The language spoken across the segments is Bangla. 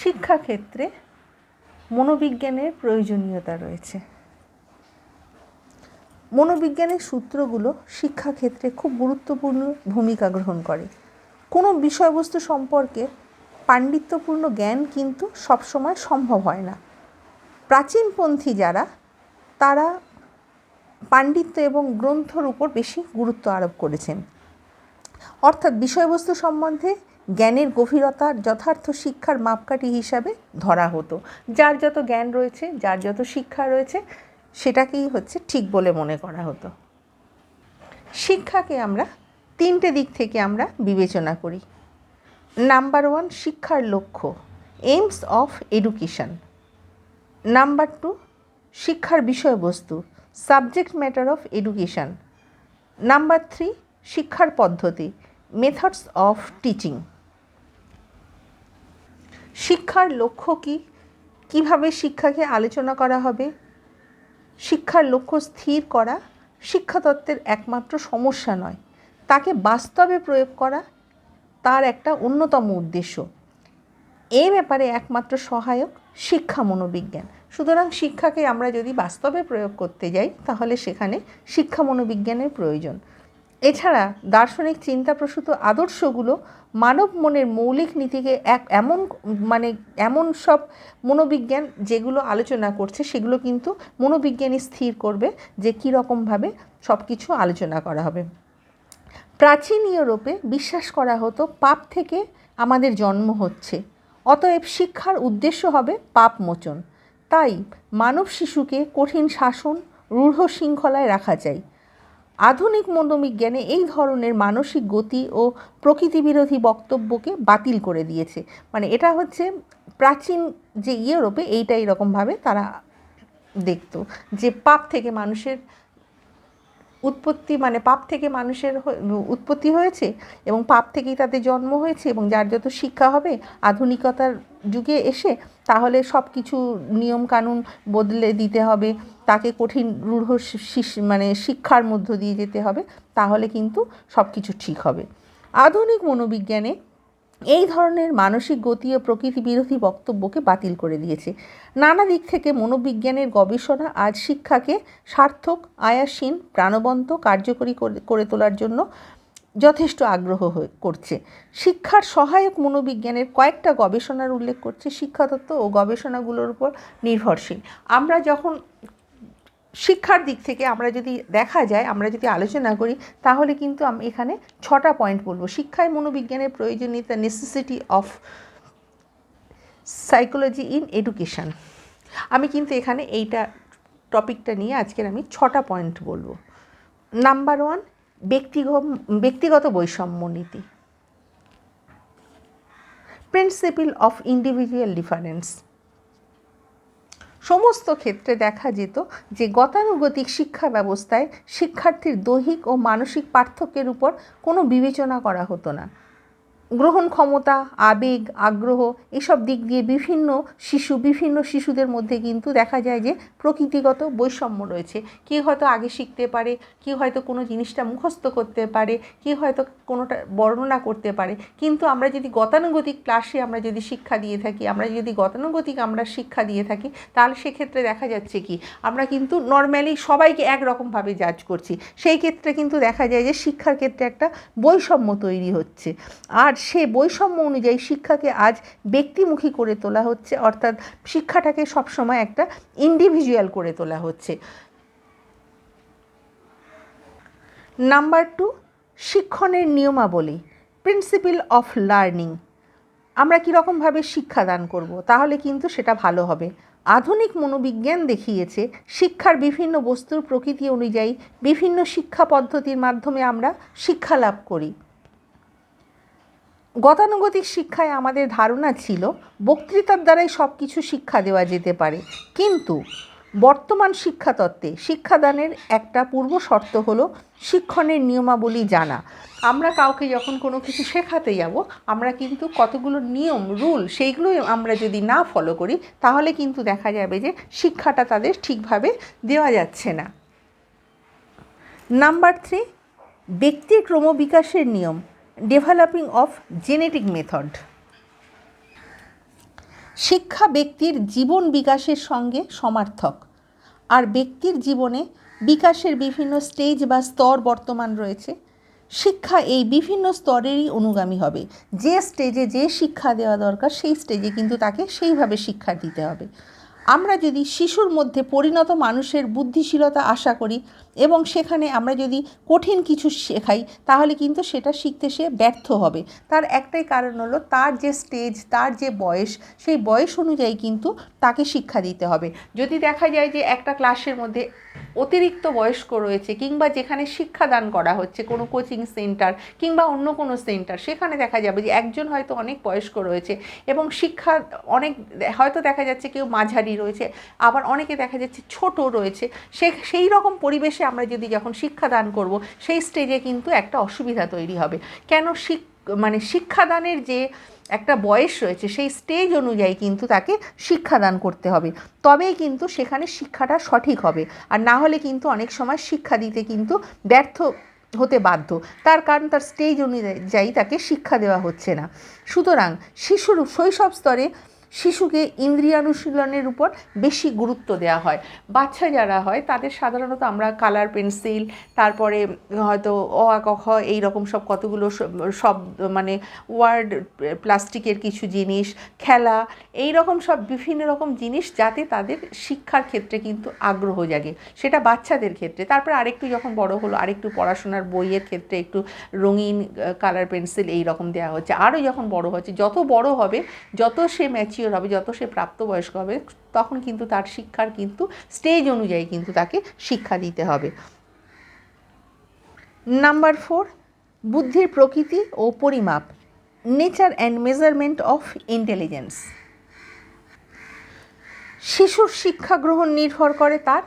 শিক্ষাক্ষেত্রে মনোবিজ্ঞানের প্রয়োজনীয়তা রয়েছে। মনোবিজ্ঞানের সূত্রগুলো শিক্ষাক্ষেত্রে খুব গুরুত্বপূর্ণ ভূমিকা গ্রহণ করে। কোনো বিষয়বস্তু সম্পর্কে পাণ্ডিত্যপূর্ণ জ্ঞান কিন্তু সবসময় সম্ভব হয় না। প্রাচীনপন্থী যারা, তারা পাণ্ডিত্য এবং গ্রন্থর উপর বেশি গুরুত্ব আরোপ করেছেন। অর্থাৎ বিষয়বস্তু সম্বন্ধে জ্ঞানের গভীরতার যথার্থ শিক্ষার মাপকাঠি হিসাবে ধরা হতো। যার যত জ্ঞান রয়েছে, যার যত শিক্ষা রয়েছে, সেটাকেই হচ্ছে ঠিক বলে মনে করা হতো। শিক্ষাকে আমরা তিনটে দিক থেকে আমরা বিবেচনা করি। নাম্বার ওয়ান, শিক্ষার লক্ষ্য aims of education number two, শিক্ষার বিষয়বস্তু subject matter of education number three, শিক্ষার পদ্ধতি মেথডস অফ টিচিং শিক্ষার লক্ষ্য কী? কীভাবে শিক্ষাকে আলোচনা করা হবে? শিক্ষার লক্ষ্য স্থির করা শিক্ষাতত্ত্বের একমাত্র সমস্যা নয়। তাকে বাস্তবে প্রয়োগ করা তার একটা অন্যতম উদ্দেশ্য। এই ব্যাপারে একমাত্র সহায়ক শিক্ষা মনোবিজ্ঞান। সুতরাং শিক্ষাকে আমরা যদি বাস্তবে প্রয়োগ করতে যাই, তাহলে সেখানে শিক্ষা মনোবিজ্ঞানের প্রয়োজন। এছাড়া দার্শনিক চিন্তাপ্রসূত আদর্শগুলো মানব মনের মৌলিক নীতিকে এক এমন মানে এমন সব মনোবিজ্ঞান যেগুলো আলোচনা করছে, সেগুলো কিন্তু মনোবিজ্ঞানী স্থির করবে যে কীরকমভাবে সব কিছু আলোচনা করা হবে। প্রাচীন ইউরোপে বিশ্বাস করা হতো পাপ থেকে আমাদের জন্ম হচ্ছে, অতএব শিক্ষার উদ্দেশ্য হবে পাপ মোচন। তাই মানব শিশুকে কঠিন শাসন রূঢ় শৃঙ্খলায় রাখা চাই। আধুনিক মনোবিজ্ঞানে এই ধরনের মানসিক গতি ও প্রকৃতিবিরোধী বক্তব্যকে বাতিল করে দিয়েছে। মানে এটা হচ্ছে প্রাচীন যে ইউরোপে এইটা এরকমভাবে তারা দেখতো যে পাপ থেকে মানুষের উৎপত্তি মানে পাপ থেকে মানুষের উৎপত্তি হয়েছে এবং পাপ থেকেই তাদের জন্ম হয়েছে এবং যার যত শিক্ষা হবে, আধুনিকতার যুগে এসে তাহলে সব কিছু নিয়মকানুন বদলে দিতে হবে। তাকে কঠিন, রূঢ় মানে শিক্ষার মধ্য দিয়ে যেতে হবে, তাহলে কিন্তু সব কিছু ঠিক হবে। আধুনিক মনোবিজ্ঞানে এই ধরনের মানসিক গতি ও প্রকৃতি বিরোধী বক্তব্যকে বাতিল করে দিয়েছে। নানা দিক থেকে মনোবিজ্ঞানের গবেষণা আজ শিক্ষাকে সার্থক, আয়াসীন, প্রাণবন্ত, কার্যকরী করে তোলার জন্য যথেষ্ট আগ্রহ করছে। শিক্ষার সহায়ক মনোবিজ্ঞানের কয়েকটা গবেষণার উল্লেখ করছে শিক্ষাতত্ত্ব ও গবেষণাগুলোর উপর নির্ভরশীল। আমরা যখন শিক্ষার দিক থেকে আমরা যদি দেখা যায়, আমরা যদি আলোচনা করি, তাহলে কিন্তু আমি এখানে ছটা পয়েন্ট বলব। শিক্ষায় মনোবিজ্ঞানের প্রয়োজনীয়তা necessity of psychology in education আমি কিন্তু এখানে এইটা টপিকটা নিয়ে আজকের আমি ছটা পয়েন্ট বলব। নাম্বার ওয়ান ব্যক্তিগত ব্যক্তিগত বৈষম্য নীতি। প্রিন্সিপিল অফ ইন্ডিভিজুয়াল ডিফারেন্স সমস্ত ক্ষেত্রে দেখা যেত যে গতানুগতিক শিক্ষা ব্যবস্থায় শিক্ষার্থীর দৈহিক ও মানসিক পার্থক্যের উপর কোনো বিবেচনা করা হতো না। গ্রহণ ক্ষমতা, আবেগ, আগ্রহ এসব দিক দিয়ে বিভিন্ন শিশু, বিভিন্ন শিশুদের মধ্যে কিন্তু দেখা যায় যে প্রকৃতিগত বৈষম্য রয়েছে। কি হয়তো আগে শিখতে পারে কি হয়তো কোনো জিনিসটা মুখস্থ করতে পারে কি হয়তো কোনোটা বর্ণনা করতে পারে। কিন্তু আমরা যদি গতানুগতিক ক্লাসে আমরা যদি শিক্ষা দিয়ে থাকি, আমরা যদি গতানুগতিক আমরা শিক্ষা দিয়ে থাকি, তাহলে সেক্ষেত্রে দেখা যাচ্ছে কি, আমরা কিন্তু নর্ম্যালি সবাইকে একরকমভাবে জাজ করছি। সেই ক্ষেত্রে কিন্তু দেখা যায় যে শিক্ষার ক্ষেত্রে একটা বৈষম্য তৈরি হচ্ছে। আর সে বৈষম্য অনুযায়ী শিক্ষাকে আজ ব্যক্তিমুখী করে তোলা হচ্ছে, অর্থাৎ শিক্ষাটাকে সবসময় একটা ইন্ডিভিজুয়াল করে তোলা হচ্ছে। নাম্বার টু, শিক্ষণের নিয়মাবলী প্রিন্সিপাল অফ লার্নিং আমরা কীরকমভাবে শিক্ষাদান করব, তাহলে কিন্তু সেটা ভালো হবে। আধুনিক মনোবিজ্ঞান দেখিয়েছে, শিক্ষার বিভিন্ন বস্তুর প্রকৃতি অনুযায়ী বিভিন্ন শিক্ষা পদ্ধতির মাধ্যমে আমরা শিক্ষা লাভ করি। গতানুগতিক শিক্ষায় আমাদের ধারণা ছিল বক্তৃতার দ্বারাই সব কিছু শিক্ষা দেওয়া যেতে পারে। কিন্তু বর্তমান শিক্ষাতত্ত্বে শিক্ষাদানের একটা পূর্ব শর্ত হলো শিক্ষণের নিয়মাবলী জানা। আমরা কাউকে যখন কোনো কিছু শেখাতে যাব, আমরা কিন্তু কতগুলো নিয়ম, রুল সেইগুলোই আমরা যদি না ফলো করি, তাহলে কিন্তু দেখা যাবে যে শিক্ষাটা তাদের ঠিকভাবে দেওয়া যাচ্ছে না। নাম্বার থ্রি ব্যক্তির ক্রমবিকাশের নিয়ম। ডেভেলপিং অফ জেনেটিক মেথড শিক্ষা ব্যক্তির জীবন বিকাশের সঙ্গে সমার্থক। আর ব্যক্তির জীবনে বিকাশের বিভিন্ন স্টেজ বা স্তর বর্তমান রয়েছে। শিক্ষা এই বিভিন্ন স্তরেরই অনুগামী হবে। যে স্টেজে যে শিক্ষা দেওয়া দরকার, সেই স্টেজে কিন্তু তাকে সেইভাবে শিক্ষা দিতে হবে। আমরা যদি শিশুর মধ্যে পরিণত মানুষের বুদ্ধিশীলতা আশা করি এবং সেখানে আমরা যদি কঠিন কিছু শেখাই, তাহলে কিন্তু সেটা শিখতে সে ব্যর্থ হবে। তার একটাই কারণ হলো তার যে স্টেজ তার যে বয়স, সেই বয়স অনুযায়ী কিন্তু তাকে শিক্ষা দিতে হবে। যদি দেখা যায় যে একটা ক্লাসের মধ্যে অতিরিক্ত বয়স্ক রয়েছে কিংবা যেখানে শিক্ষাদান করা হচ্ছে, কোনো কোচিং সেন্টার কিংবা অন্য কোনো সেন্টার সেখানে দেখা যাবে যে একজন হয়তো অনেক বয়স্ক রয়েছে এবং শিক্ষা অনেক হয়তো দেখা যাচ্ছে কেউ মাঝারি রয়েছে, আবার অনেকে দেখা যাচ্ছে ছোট রয়েছে। সে, সেই রকম পরিবেশে আমরা যদি যখন শিক্ষাদান করব, সেই স্টেজে কিন্তু একটা অসুবিধা তৈরি হবে। কেন শিক মানে শিক্ষাদানের যে একটা বয়স রয়েছে, সেই স্টেজ অনুযায়ী কিন্তু তাকে শিক্ষাদান করতে হবে। তবেই কিন্তু সেখানে শিক্ষাটা সঠিক হবে। আর না হলে কিন্তু অনেক সময় শিক্ষা দিতে কিন্তু ব্যর্থ হতে বাধ্য। তার কারণ তার স্টেজ অনুযায়ী তাকে শিক্ষা দেওয়া হচ্ছে না। সুতরাং শিশুর শৈশব স্তরে শিশুকে ইন্দ্রিয়ানুশীলনের উপর বেশি গুরুত্ব দেওয়া হয়। বাচ্চা যারা হয়, তাদের সাধারণত আমরা কালার পেন্সিল তারপরে হয়তো অ আ ক, খ এই রকম সব কতগুলো সব মানে ওয়ার্ড প্লাস্টিকের কিছু জিনিস, খেলা এই রকম সব বিভিন্ন রকম জিনিস যাতে তাদের শিক্ষার ক্ষেত্রে কিন্তু আগ্রহ জাগে। সেটা বাচ্চাদের ক্ষেত্রে। তারপরে আরেকটু যখন বড় হলো, আরেকটু পড়াশোনার বইয়ের ক্ষেত্রে একটু রঙিন কালার পেন্সিল এই রকম দেওয়া হচ্ছে। আরও যখন বড় হচ্ছে, যত বড় হবে, যত সে ম্যাচিওর হবে যত সে প্রাপ্তবয়স্ক হবে, তখন কিন্তু তার শিক্ষার কিন্তু স্টেজ অনুযায়ী কিন্তু তাকে শিক্ষা দিতে হবে। নাম্বার ফোর বুদ্ধির প্রকৃতি ও পরিমাপ nature and measurement of intelligence শিশুর শিক্ষা গ্রহণ নির্ভর করে তার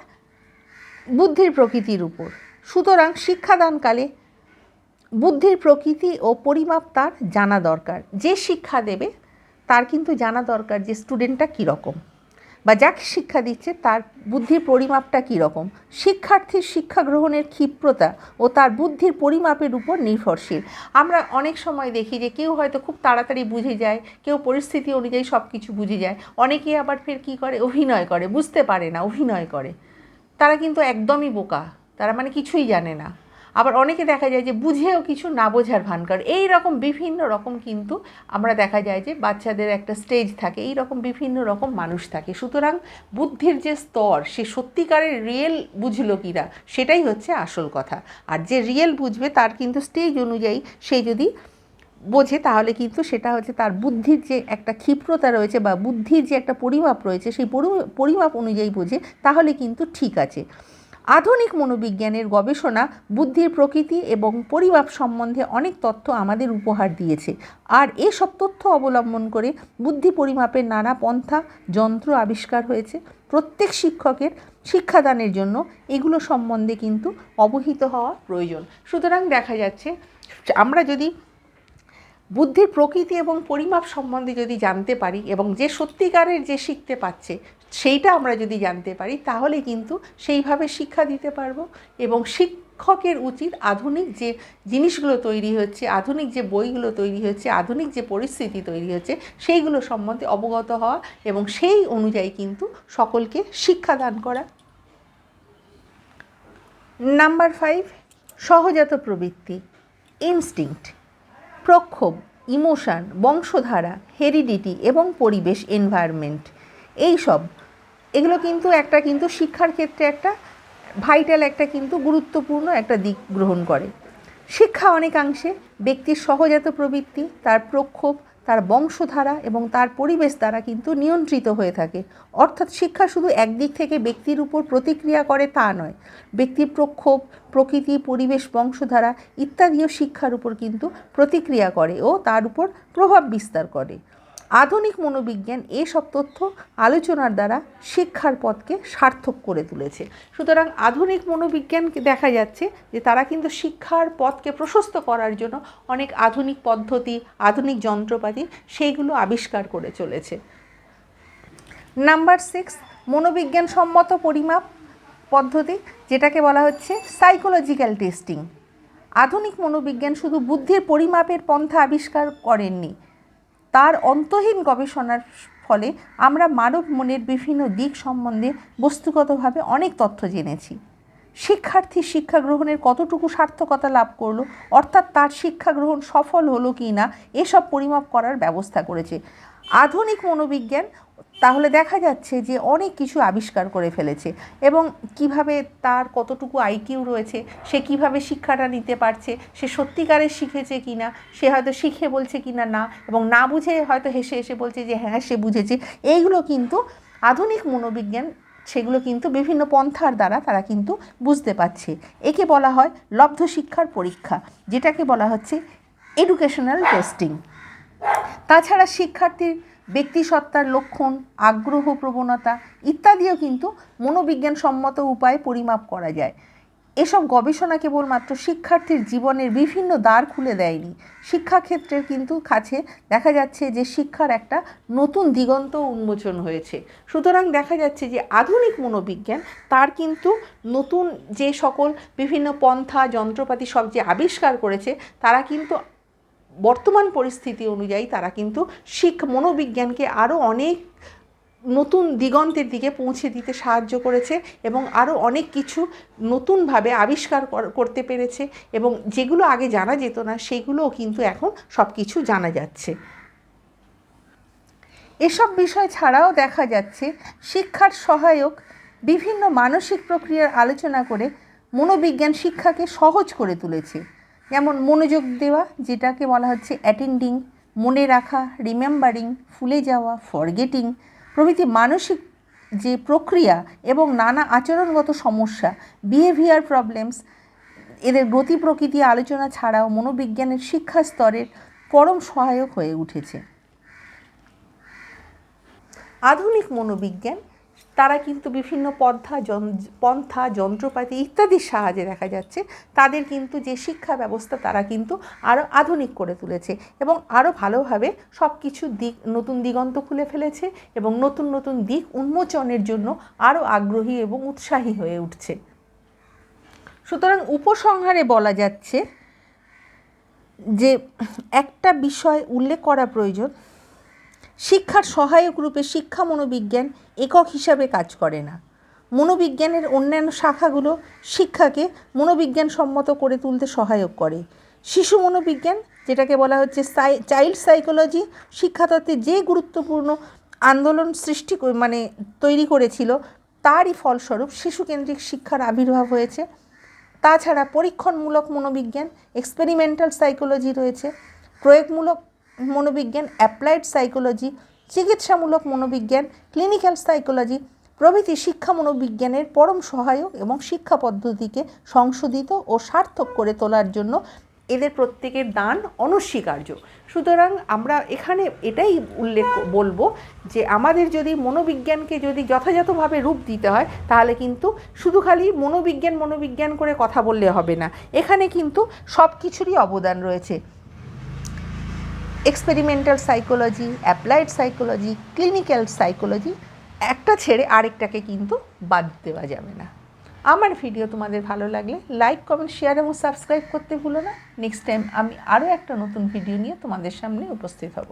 বুদ্ধির প্রকৃতির উপর। সুতরাং শিক্ষাদানকালে বুদ্ধির প্রকৃতি ও পরিমাপ তার জানা দরকার। যে শিক্ষা দেবে তার কিন্তু জানা দরকার যে স্টুডেন্টটা কীরকম বা যাকে শিক্ষা দিচ্ছে তার বুদ্ধির পরিমাপটা কীরকম। শিক্ষার্থীর শিক্ষা গ্রহণের ক্ষিপ্রতা ও তার বুদ্ধির পরিমাপের উপর নির্ভরশীল। আমরা অনেক সময় দেখি যে কেউ হয়তো খুব তাড়াতাড়ি বুঝে যায়, কেউ পরিস্থিতি অনুযায়ী সব কিছু বুঝে যায়। অনেকে আবার ফের কী করে? অভিনয় করে, বুঝতে পারে না, অভিনয় করে। তারা কিন্তু একদমই বোকা, তারা মানে কিছুই জানে না। আবার অনেকে দেখা যায় যে বুঝেও কিছু না বোঝার ভান করে এই রকম বিভিন্ন রকম কিন্তু আমরা দেখা যায় যে বাচ্চাদের একটা স্টেজ থাকে, এই রকম বিভিন্ন রকম মানুষ থাকে। সুতরাং বুদ্ধির যে স্তর, সে সত্যিকারের রিয়েল বুঝলো কিনা, সেটাই হচ্ছে আসল কথা। আর যে রিয়েল বুঝবে তার কিন্তু স্টেজ অনুযায়ী সে যদি বোঝে, তাহলে কিন্তু সেটা হচ্ছে তার বুদ্ধির যে একটা ক্ষিপ্রতা রয়েছে বা বুদ্ধির যে একটা পরিমাপ রয়েছে, সেই পরিমাপ অনুযায়ী বোঝে, তাহলে কিন্তু ঠিক আছে। আধুনিক মনোবিজ্ঞানের গবেষণা, বুদ্ধির প্রকৃতি এবং পরিমাপ সম্বন্ধে অনেক তথ্য আমাদের উপহার দিয়েছে। আর এসব তথ্য অবলম্বন করে বুদ্ধি পরিমাপের নানা পন্থা, যন্ত্র আবিষ্কার হয়েছে। প্রত্যেক শিক্ষকের শিক্ষাদানের জন্য এগুলো সম্বন্ধে কিন্তু অবহিত হওয়া প্রয়োজন। সুতরাং দেখা যাচ্ছে, আমরা যদি বুদ্ধির প্রকৃতি এবং পরিমাপ সম্বন্ধে যদি জানতে পারি এবং যে সত্যিকারের যে শিখতে পাচ্ছে সেইটা আমরা যদি জানতে পারি, তাহলে কিন্তু সেইভাবে শিক্ষা দিতে পারব এবং শিক্ষকের উচিত আধুনিক যে জিনিসগুলো তৈরি হচ্ছে, আধুনিক যে বইগুলো তৈরি হচ্ছে, আধুনিক যে পরিস্থিতি তৈরি হচ্ছে, সেইগুলো সম্বন্ধে অবগত হওয়া এবং সেই অনুযায়ী কিন্তু সকলকে শিক্ষাদান করা। নাম্বার ফাইভ, সহজাত প্রবৃত্তি ইনস্টিংক্ট প্রক্ষোভ ইমোশান বংশধারা হেরিডিটি এবং পরিবেশ এনভায়রনমেন্ট এই সব এগুলো কিন্তু একটা কিন্তু শিক্ষার ক্ষেত্রে একটা ভাইটাল একটা কিন্তু গুরুত্বপূর্ণ একটা দিক গ্রহণ করে। শিক্ষা অনেকাংশে ব্যক্তির সহজাত প্রবৃত্তি, তার প্রক্ষোভ, তার বংশধারা এবং তার পরিবেশ দ্বারা কিন্তু নিয়ন্ত্রিত হয়ে থাকে। অর্থাৎ শিক্ষা শুধু একদিক থেকে ব্যক্তির উপর প্রতিক্রিয়া করে তা নয়, ব্যক্তির প্রক্ষোভ, প্রকৃতি, পরিবেশ, বংশধারা ইত্যাদিও শিক্ষার উপর কিন্তু প্রতিক্রিয়া করে ও তার উপর প্রভাব বিস্তার করে। আধুনিক মনোবিজ্ঞান এসব তথ্য আলোচনার দ্বারা শিক্ষার পথকে সার্থক করে তুলেছে। সুতরাং আধুনিক মনোবিজ্ঞানকে দেখা যাচ্ছে যে তারা কিন্তু শিক্ষার পথকে প্রশস্ত করার জন্য অনেক আধুনিক পদ্ধতি, আধুনিক যন্ত্রপাতি সেইগুলো আবিষ্কার করে চলেছে। নাম্বার সিক্স মনোবিজ্ঞান সম্মত পরিমাপ পদ্ধতি, যেটাকে বলা হচ্ছে সাইকোলজিক্যাল টেস্টিং আধুনিক মনোবিজ্ঞান শুধু বুদ্ধির পরিমাপের পন্থা আবিষ্কার করেননি তার অন্তহীন গবেষণার ফলে আমরা মানব মনের বিভিন্ন দিক সম্বন্ধে বস্তুগতভাবে অনেক তথ্য জেনেছি। শিক্ষার্থী শিক্ষা গ্রহণের কতটুকু সার্থকতা লাভ করল, অর্থাৎ তার শিক্ষা গ্রহণ সফল হলো কি না এসব পরিমাপ করার ব্যবস্থা করেছে। আধুনিক মনোবিজ্ঞান তাহলে দেখা যাচ্ছে যে অনেক কিছু আবিষ্কার করে ফেলেছে এবং কীভাবে তার কতটুকু আইকিউ রয়েছে, সে কীভাবে শিক্ষাটা নিতে পারছে, সে সত্যিকারে শিখেছে কি না সে হয়তো শিখে বলছে কি না না এবং না বুঝে হয়তো হেসে হেসে বলছে যে হ্যাঁ সে বুঝেছে। এইগুলো কিন্তু আধুনিক মনোবিজ্ঞান, সেগুলো কিন্তু বিভিন্ন পন্থার দ্বারা তারা কিন্তু বুঝতে পারছে। একে বলা হয় লব্ধ শিক্ষার পরীক্ষা, যেটাকে বলা হচ্ছে এডুকেশনাল টেস্টিং তাছাড়া শিক্ষার্থীর ব্যক্তিসত্তার লক্ষণ, আগ্রহ, প্রবণতা ইত্যাদিও কিন্তু মনোবিজ্ঞান সম্মত উপায়ে পরিমাপ করা যায়। এসব গবেষণা কেবলমাত্র শিক্ষার্থীর জীবনের বিভিন্ন দ্বার খুলে দেয়নি। শিক্ষাক্ষেত্রের কিন্তু কাছে দেখা যাচ্ছে যে শিক্ষার একটা নতুন দিগন্ত উন্মোচন হয়েছে। সুতরাং দেখা যাচ্ছে যে আধুনিক মনোবিজ্ঞান তার কিন্তু নতুন যে সকল বিভিন্ন পন্থা, যন্ত্রপাতি সব যে আবিষ্কার করেছে, তারা কিন্তু বর্তমান পরিস্থিতি অনুযায়ী তারা কিন্তু শিখ মনোবিজ্ঞানকে আরও অনেক নতুন দিগন্তের দিকে পৌঁছে দিতে সাহায্য করেছে এবং আরও অনেক কিছু নতুনভাবে আবিষ্কার করতে পেরেছে এবং যেগুলো আগে জানা যেত না, সেগুলোও কিন্তু এখন সব কিছু জানা যাচ্ছে। এসব বিষয় ছাড়াও দেখা যাচ্ছে শিক্ষার সহায়ক বিভিন্ন মানসিক প্রক্রিয়ার আলোচনা করে মনোবিজ্ঞান শিক্ষাকে সহজ করে তুলেছে। যেমন মনোযোগ দেওয়া, যেটাকে বলা হচ্ছে অ্যাটেন্ডিং মনে রাখা রিমেম্বারিং ফুলে যাওয়া ফরগেটিং প্রভৃতি মানসিক যে প্রক্রিয়া এবং নানা আচরণগত সমস্যা বিহেভিয়ার প্রবলেমস এদের গতি প্রকৃতি, আলোচনা ছাড়াও মনোবিজ্ঞানের শিক্ষা স্তরের পরম সহায়ক হয়ে উঠেছে। আধুনিক মনোবিজ্ঞান তারা কিন্তু বিভিন্ন পন্থা পন্থা, যন্ত্রপাতি ইত্যাদির সাহায্যে দেখা যাচ্ছে। তাদের কিন্তু যে শিক্ষা ব্যবস্থা তারা কিন্তু আরও আধুনিক করে তুলেছে এবং আরও ভালোভাবে সব কিছু দিক, নতুন দিগন্ত খুলে ফেলেছে এবং নতুন নতুন দিক উন্মোচনের জন্য আরও আগ্রহী এবং উৎসাহী হয়ে উঠছে। সুতরাং উপসংহারে বলা যাচ্ছে যে একটা বিষয় উল্লেখ করা প্রয়োজন। শিক্ষার সহায়ক রূপে শিক্ষা মনোবিজ্ঞান একক হিসাবে কাজ করে না। মনোবিজ্ঞানের অন্যান্য শাখাগুলো শিক্ষাকে মনোবিজ্ঞান সম্মত করে তুলতে সহায়ক করে। শিশু মনোবিজ্ঞান, যেটাকে বলা হচ্ছে চাইল্ড সাইকোলজি, শিক্ষাতত্ত্বে যে গুরুত্বপূর্ণ আন্দোলন সৃষ্টি মানে তৈরি করেছিল, তারই ফলস্বরূপ শিশুকেন্দ্রিক শিক্ষার আবির্ভাব হয়েছে। তাছাড়া পরীক্ষণমূলক মনোবিজ্ঞান এক্সপেরিমেন্টাল সাইকোলজি রয়েছে। প্রয়োগমূলক মনোবিজ্ঞান অ্যাপ্লাইড সাইকোলজি চিকিৎসামূলক মনোবিজ্ঞান ক্লিনিক্যাল সাইকোলজি প্রভৃতি শিক্ষা মনোবিজ্ঞানের পরম সহায়ক এবং শিক্ষা পদ্ধতিকে সংশোধিত ও সার্থক করে তোলার জন্য এদের প্রত্যেকের দান অনস্বীকার্য। সুতরাং আমরা এখানে এটাই উল্লেখ বলব যে আমাদের যদি মনোবিজ্ঞানকে যদি যথাযথভাবে রূপ দিতে হয়, তাহলে কিন্তু শুধু খালি মনোবিজ্ঞান মনোবিজ্ঞান করে কথা বললে হবে না। এখানে কিন্তু সব কিছুরই অবদান রয়েছে। Experimental psychology applied psychology clinical psychology একটা ছেড়ে আরেকটাকে কিন্তু বাদ দেওয়া যাবে না। আমার ভিডিও তোমাদের ভালো লাগলে লাইক কমেন্ট শেয়ার এবং সাবস্ক্রাইব করতে ভুলো না। নেক্সট টাইম আমি আরও একটা নতুন ভিডিও নিয়ে তোমাদের সামনে উপস্থিত হব।